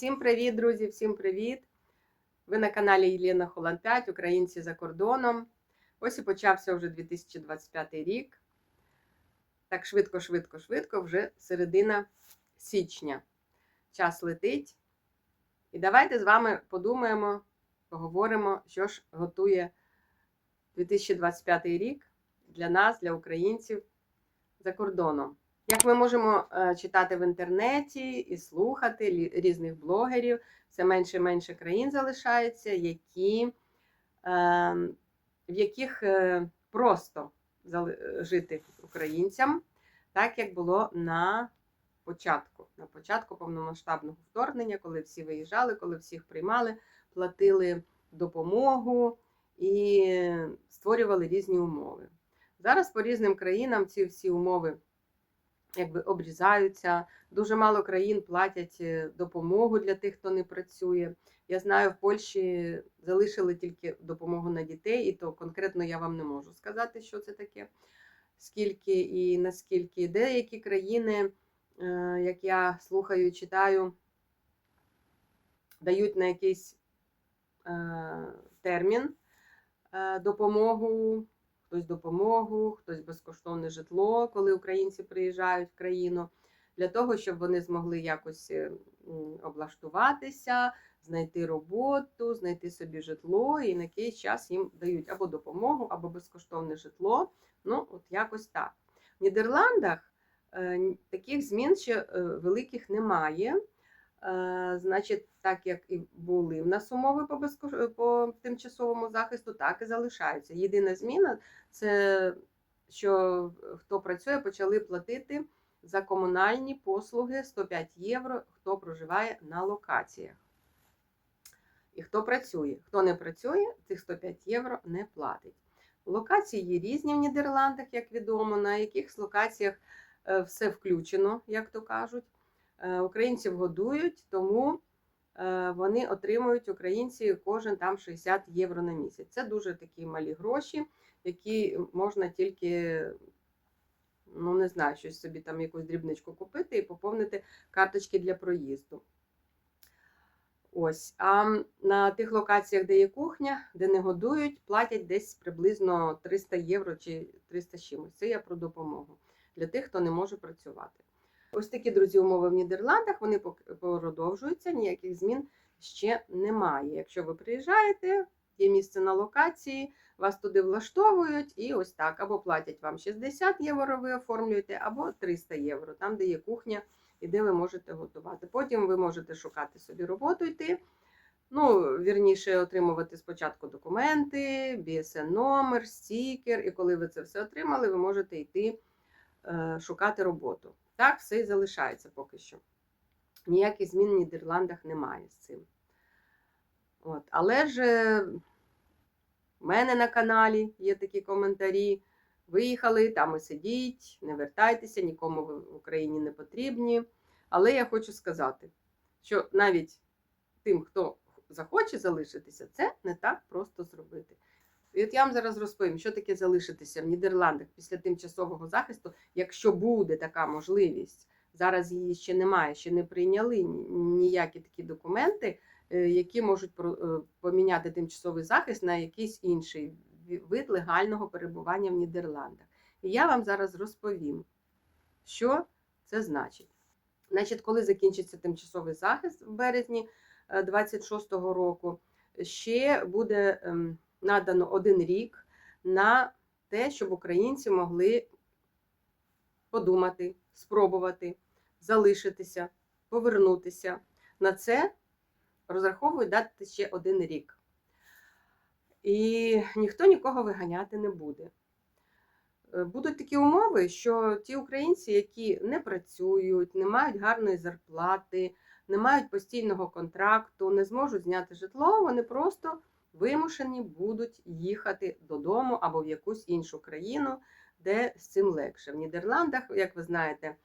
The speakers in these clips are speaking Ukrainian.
Всім привіт, друзі! Всім привіт! Ви на каналі Єлена Холланд 5, Українці за кордоном. Ось і почався вже 2025 рік. Так швидко, швидко, швидко, вже середина січня. Час летить. І давайте з вами подумаємо, поговоримо, що ж готує 2025 рік для нас, для українців за кордоном. Як ми можемо е, читати в інтернеті і слухати різних блогерів, все менше і менше країн залишається, які, е, в яких е, просто жити українцям, так як було на початку, на початку повномасштабного вторгнення, коли всі виїжджали, коли всіх приймали, платили допомогу і створювали різні умови. Зараз по різним країнам ці всі умови якби обрізаються. Дуже мало країн платять е, допомогу для тих, хто не працює. Я знаю, в Польщі залишили тільки допомогу на дітей, і то конкретно я вам не можу сказати, що це таке, скільки і наскільки. Деякі країни, е, як я слухаю, читаю, дають на якийсь е, термін допомогу хтось допомогу, хтось безкоштовне житло, коли українці приїжджають в країну, для того, щоб вони змогли якось е, облаштуватися, знайти роботу, знайти собі житло, і на якийсь час їм дають або допомогу, або безкоштовне житло. Ну, от якось так. В Нідерландах е, таких змін ще е, великих немає. Е, Значить, так як і були в нас умови по, безкош... по тимчасовому захисту, так і залишаються. Єдина зміна це що хто працює, почали платити за комунальні послуги 105 євро, хто проживає на локаціях. І хто працює. Хто не працює, цих 105 євро не платить. Локації є різні в Нідерландах, як відомо, на яких локаціях е, все включено, як то кажуть. Е, Українців годують, тому е, вони отримують українці кожен там 60 євро на місяць. Це дуже такі малі гроші, які можна тільки, ну не знаю, щось собі там якусь дрібничку купити і поповнити карточки для проїзду. Ось, а на тих локаціях, де є кухня, де не годують, платять десь приблизно 300 євро чи 300 чимось. Це я про допомогу для тих, хто не може працювати. Ось такі друзі умови в Нідерландах. Вони продовжуються, ніяких змін ще немає. Якщо ви приїжджаєте, є місце на локації, вас туди влаштовують і ось так. Або платять вам 60 євро, ви оформлюєте, або 300 євро, там, де є кухня і де ви можете готувати. Потім ви можете шукати собі роботу йти. Ну, вірніше, отримувати спочатку документи, BSN номер, стікер, і коли ви це все отримали, ви можете йти е, шукати роботу. Так, все і залишається поки що. Ніяких змін в Нідерландах немає з цим. От. Але ж е, в мене на каналі є такі коментарі. Виїхали, там і сидіть, не вертайтеся, нікому ви в Україні не потрібні. Але я хочу сказати, що навіть тим, хто захоче залишитися, це не так просто зробити. І от я вам зараз розповім, що таке залишитися в Нідерландах після тимчасового захисту, якщо буде така можливість. Зараз її ще немає, ще не прийняли ніякі такі документи, е, які можуть е, поміняти тимчасовий захист на якийсь інший вид легального перебування в Нідерландах. І я вам зараз розповім, що це значить. Значить, коли закінчиться тимчасовий захист в березні 26-го року, ще буде ем, надано один рік на те, щоб українці могли подумати, спробувати, залишитися, повернутися. На це розраховують дати ще один рік. І ніхто нікого виганяти не буде. Е, Будуть такі умови, що ті українці, які не працюють, не мають гарної зарплати, не мають постійного контракту, не зможуть зняти житло, вони просто вимушені будуть їхати додому або в якусь іншу країну, де з цим легше. В Нідерландах, як ви знаєте,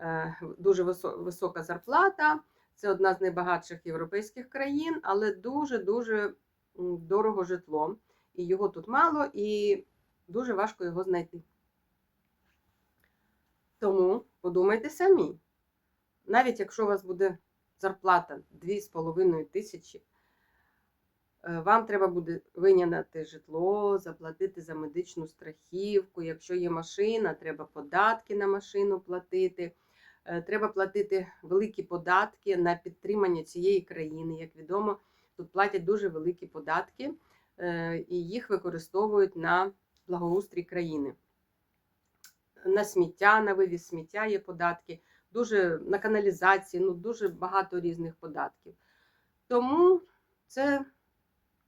е, дуже висока зарплата. Це одна з найбагатших європейських країн, але дуже-дуже дорого житло. І його тут мало, і дуже важко його знайти. Тому подумайте самі. Навіть якщо у вас буде зарплата 2,5 тисячі, вам треба буде виняти житло, заплатити за медичну страхівку. Якщо є машина, треба податки на машину платити. Е, Треба платити великі податки на підтримання цієї країни. Як відомо, тут платять дуже великі податки е, і їх використовують на благоустрій країни. На сміття, на вивіз сміття є податки, дуже на каналізації, ну дуже багато різних податків. Тому це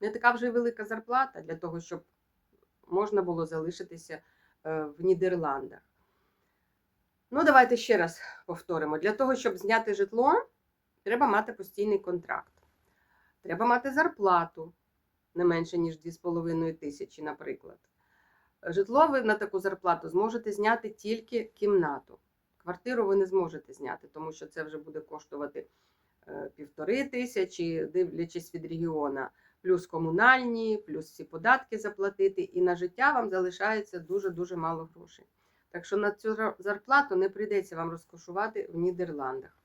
не така вже велика зарплата для того, щоб можна було залишитися е, в Нідерландах. Ну, давайте ще раз повторимо: для того, щоб зняти житло, треба мати постійний контракт. Треба мати зарплату не менше, ніж 2,5 тисячі, наприклад. Житло ви на таку зарплату зможете зняти тільки кімнату. Квартиру ви не зможете зняти, тому що це вже буде коштувати е, півтори тисячі, дивлячись від регіона, плюс комунальні, плюс всі податки заплатити, і на життя вам залишається дуже-дуже мало грошей. Так що на цю зарплату не прийдеться вам розкошувати в Нідерландах.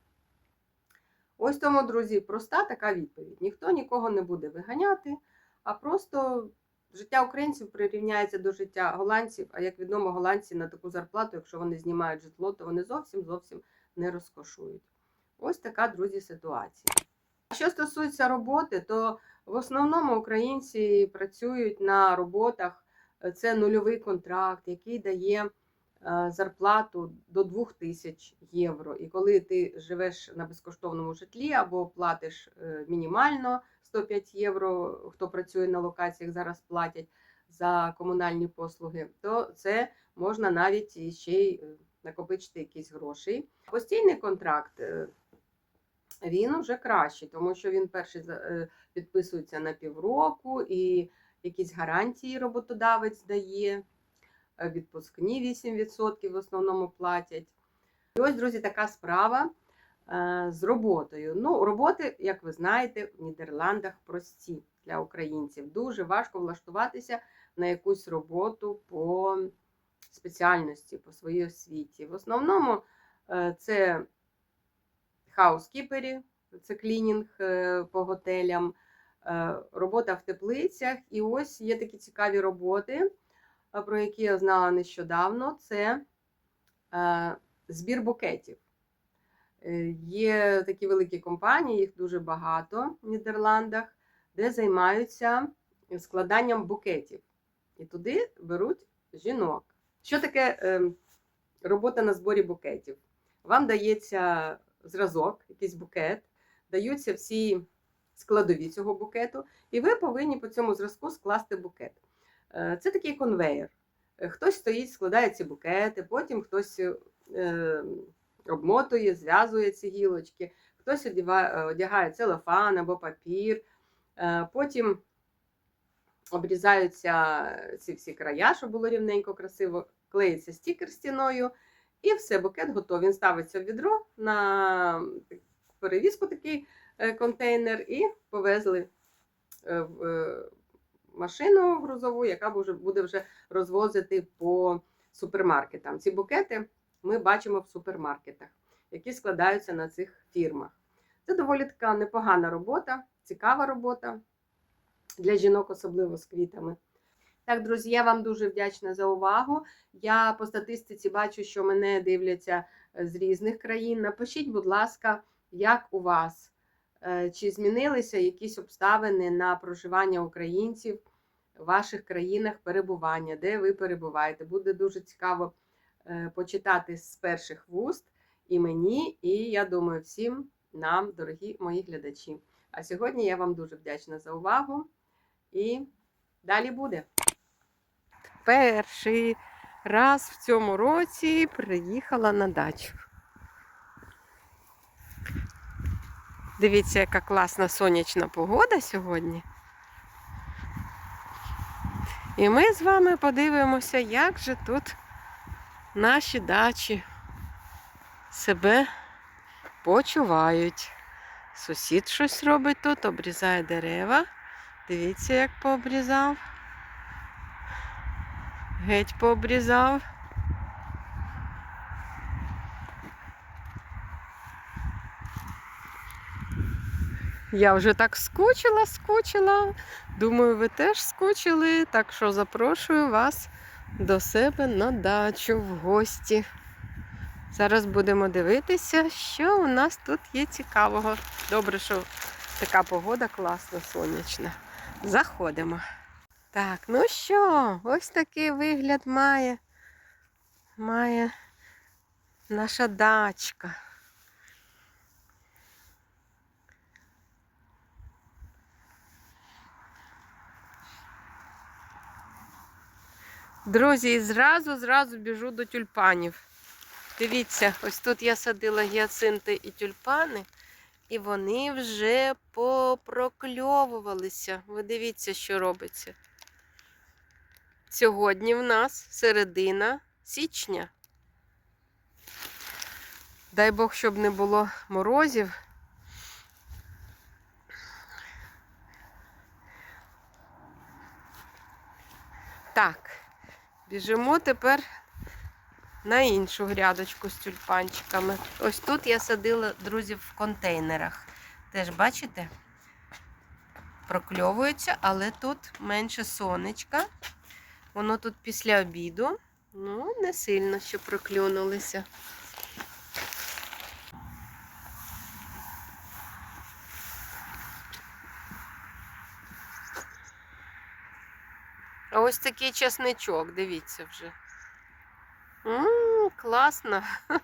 Ось тому, друзі, проста така відповідь. Ніхто нікого не буде виганяти, а просто життя українців прирівняється до життя голландців. А як відомо, голландці на таку зарплату, якщо вони знімають житло, то вони зовсім зовсім не розкошують. Ось така, друзі, ситуація. Що стосується роботи, то в основному українці працюють на роботах. Це нульовий контракт, який дає е, зарплату до 2000 євро. І коли ти живеш на безкоштовному житлі або платиш е, мінімально 105 євро, хто працює на локаціях, зараз платять за комунальні послуги, то це можна навіть ще й е, накопичити якісь гроші. Постійний контракт. Він вже кращий, тому що він перший е, підписується на півроку, і якісь гарантії роботодавець дає, е, відпускні 8% в основному платять. І ось, друзі, така справа е, з роботою. Ну, роботи, як ви знаєте, в Нідерландах прості для українців. Дуже важко влаштуватися на якусь роботу по спеціальності, по своїй освіті. В основному це хаускіпері, це клінінг е, по готелям, е, робота в теплицях. І ось є такі цікаві роботи, е, про які я знала нещодавно. Це збір букетів. Є такі великі компанії, їх дуже багато в Нідерландах, де займаються складанням букетів. І туди беруть жінок. Що таке е, робота на зборі букетів? Вам дається зразок, якийсь букет, даються всі складові цього букету, і ви повинні по цьому зразку скласти букет. Е, Це такий конвейер. Е, Хтось стоїть, складає ці букети, потім хтось е, обмотує, зв'язує ці гілочки, хтось одягає целофан або папір, потім обрізаються ці всі края, щоб було рівненько, красиво, клеїться стікер стіною, і все, букет готовий. Він ставиться в відро на перевізку такий е, контейнер, і повезли е, в е, машину грузову, яка буде- вже розвозити по супермаркетам. Ці букети ми бачимо в супермаркетах, які складаються на цих фірмах. Це доволі така непогана робота, цікава робота для жінок, особливо з квітами. Так, друзі, я вам дуже вдячна за увагу. Я по статистиці бачу, що мене дивляться е, з різних країн. Напишіть, будь ласка, як у вас? Е, Чи змінилися якісь обставини на проживання українців в ваших країнах перебування, де ви перебуваєте? Буде дуже цікаво е, почитати з перших вуст і мені, і я думаю, всім нам, дорогі мої глядачі. А сьогодні я вам дуже вдячна за увагу і далі буде. Перший раз в цьому році приїхала на дачу. Дивіться, яка класна сонячна погода сьогодні. І ми з вами подивимося, як же тут наші дачі себе почувають. Сусід щось робить тут, обрізає дерева. Дивіться, як пообрізав. Геть пообрізав. Я вже так скучила, скучила. Думаю, ви теж скучили, так що запрошую вас до себе на дачу в гості. Зараз будемо дивитися, що у нас тут є цікавого. Добре, що така погода класна, сонячна. Заходимо. Так, ну що, ось такий вигляд має, має наша дачка. Друзі, і зразу, зразу біжу до тюльпанів. Дивіться, ось тут я садила гіацинти і тюльпани, і вони вже попрокльовувалися. Ви дивіться, що робиться. Сьогодні в нас середина січня. Дай Бог, щоб не було морозів. Так, біжимо тепер на іншу грядочку з тюльпанчиками. Ось тут я садила друзів в контейнерах. Теж бачите? Прокльовується, але тут менше сонечка. Воно тут після обіду. Ну, не сильно ще проклюнулися. А ось такий часничок, дивіться вже. Ммм, класно.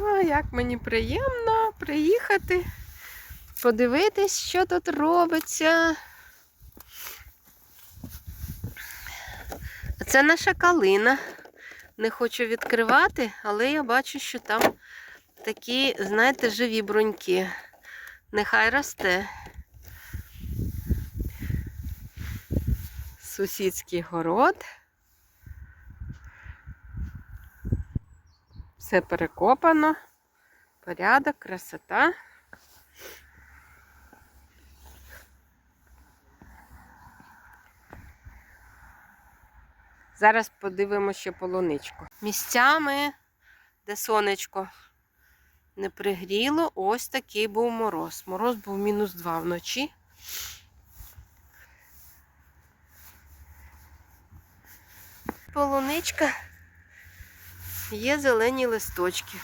О, як мені приємно приїхати, подивитись, що тут робиться. Це наша калина. Не хочу відкривати, але я бачу, що там такі, знаєте, живі бруньки. Нехай росте. Сусідський город. Все перекопано. Порядок, красота. Зараз подивимося ще полуничку. Місцями, де сонечко не пригріло, ось такий був мороз. Мороз був мінус 2 вночі. Полуничка є зелені листочки.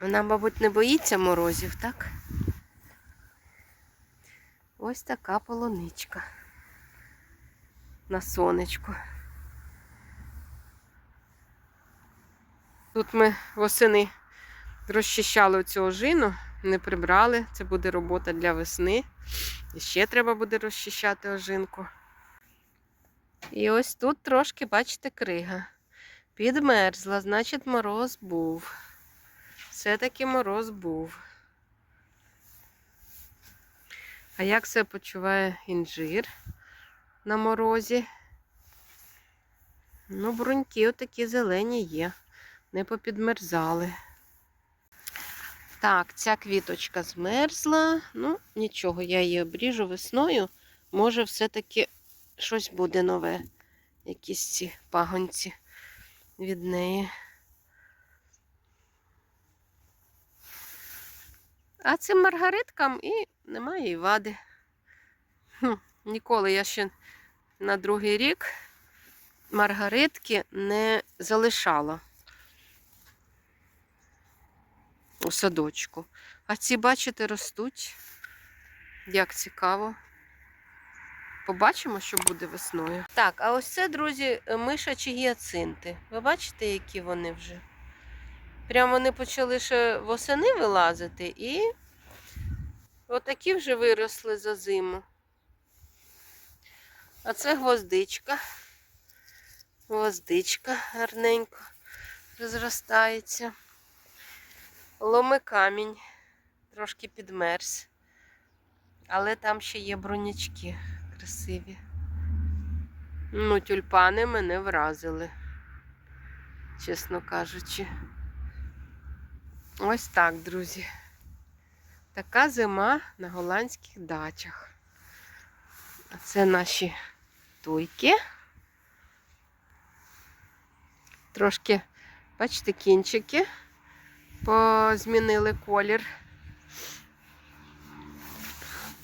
Вона, мабуть, не боїться морозів, так? Ось така полуничка на сонечку. Тут ми восени розчищали цю ожину, не прибрали. Це буде робота для весни. І ще треба буде розчищати ожинку. І ось тут трошки, бачите, крига. Підмерзла, значить, мороз був. Все-таки мороз був. А як себе почуває інжир на морозі? Ну, бруньки отакі зелені є, не попідмерзали. Так, ця квіточка змерзла. Ну, нічого, я її обріжу весною. Може, все-таки щось буде нове. Якісь ці пагонці від неї. А цим маргариткам і немає і вади. Хм, ніколи я ще на другий рік маргаритки не залишала у садочку. А ці, бачите, ростуть. Як цікаво. Побачимо, що буде весною. Так, а ось це, друзі, мишачі гіацинти. Ви бачите, які вони вже? Прямо вони почали ще восени вилазити і отакі вже виросли за зиму. А це гвоздичка. Гвоздичка гарненько розростається. Ломи камінь, трошки підмерз. Але там ще є бронячки красиві. Ну, тюльпани мене вразили, чесно кажучи. Ось так, друзі. Така зима на голландських дачах. Це наші туйки. Трошки, бачите, кінчики позмінили колір.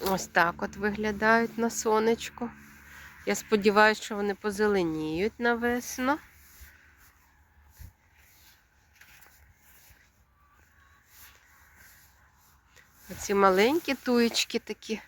Ось так от виглядають на сонечку. Я сподіваюся, що вони позеленіють на весну. Оці маленькі туєчки такі